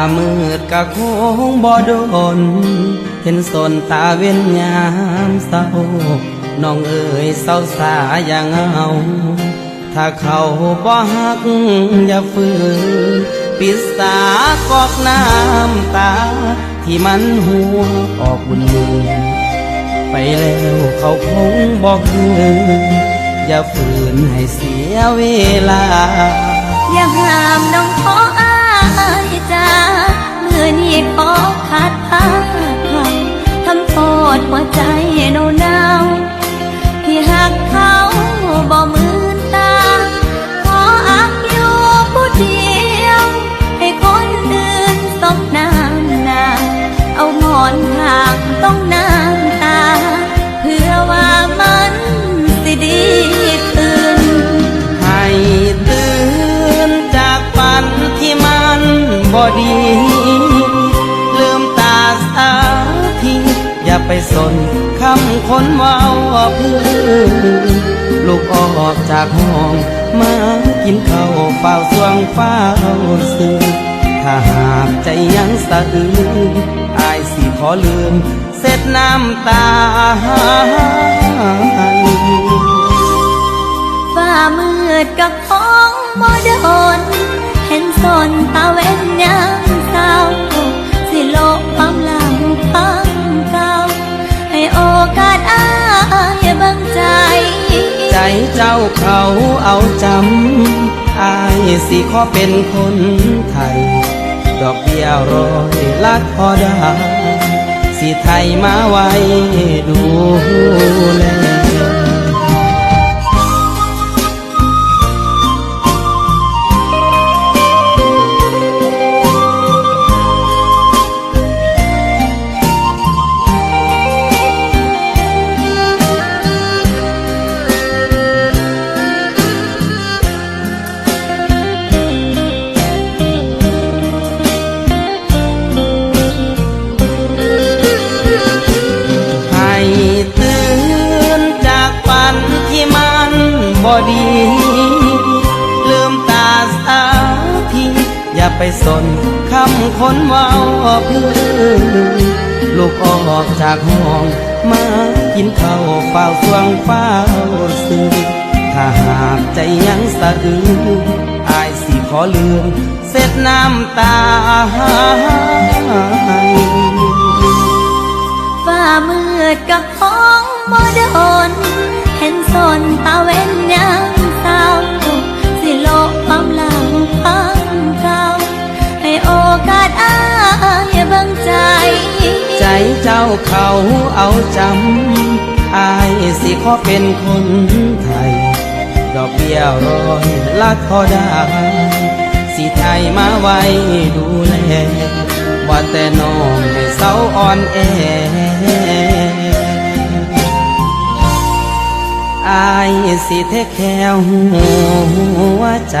ามืดกะคงบ่โดน เห็นสนตาเว้นยามเศร้า น้องเอ๋ยเศร้าสาอย่างเอาถ้าเขาบ่ฮักอย่าฝืนปิดสากอกน้ำตา ที่มันหัวออกบุญมือไปแล้วเขาคงบอกคืนอย่าฝืนให้เสียเวลา อย่า ใจ สนคำคนเว่าเพื่อลูกออกจากห้องมากินข้าวเฝ้าสวงเฝ้าซื้อถ้าหากใจยังสะอื้นอายสิขอลืม เสร็จน้ำตาฝ้ามืดกับของบ่โดน เจ้าเขาเอาจำอายสิขอเป็นคนไทย ดอกเบี้ยร้อยลักพอได้สิไทยมาไว้ดูแล ดี ลืมตาสาทีอย่าไปสนคำคนเว่าเพื่อนลูกออกจากห้อง มากินข้าวเฝ้าสวงเฝ้าซื้อถ้าหากใจยังสะอื้นอายสิขอลืม เสร็จน้ำตาฝ้ามืดกับของบ่โดนเห็นสนตาเว เจ้าเขาเอาจำอายสิขอเป็นคนไทย ดอกเบี้ยร้อยลักพอด้สิไทยมาไว้ดูแล ว่าแต่น้องให้เศร้าอ่อนแออายสิเทคแค่หัวใจ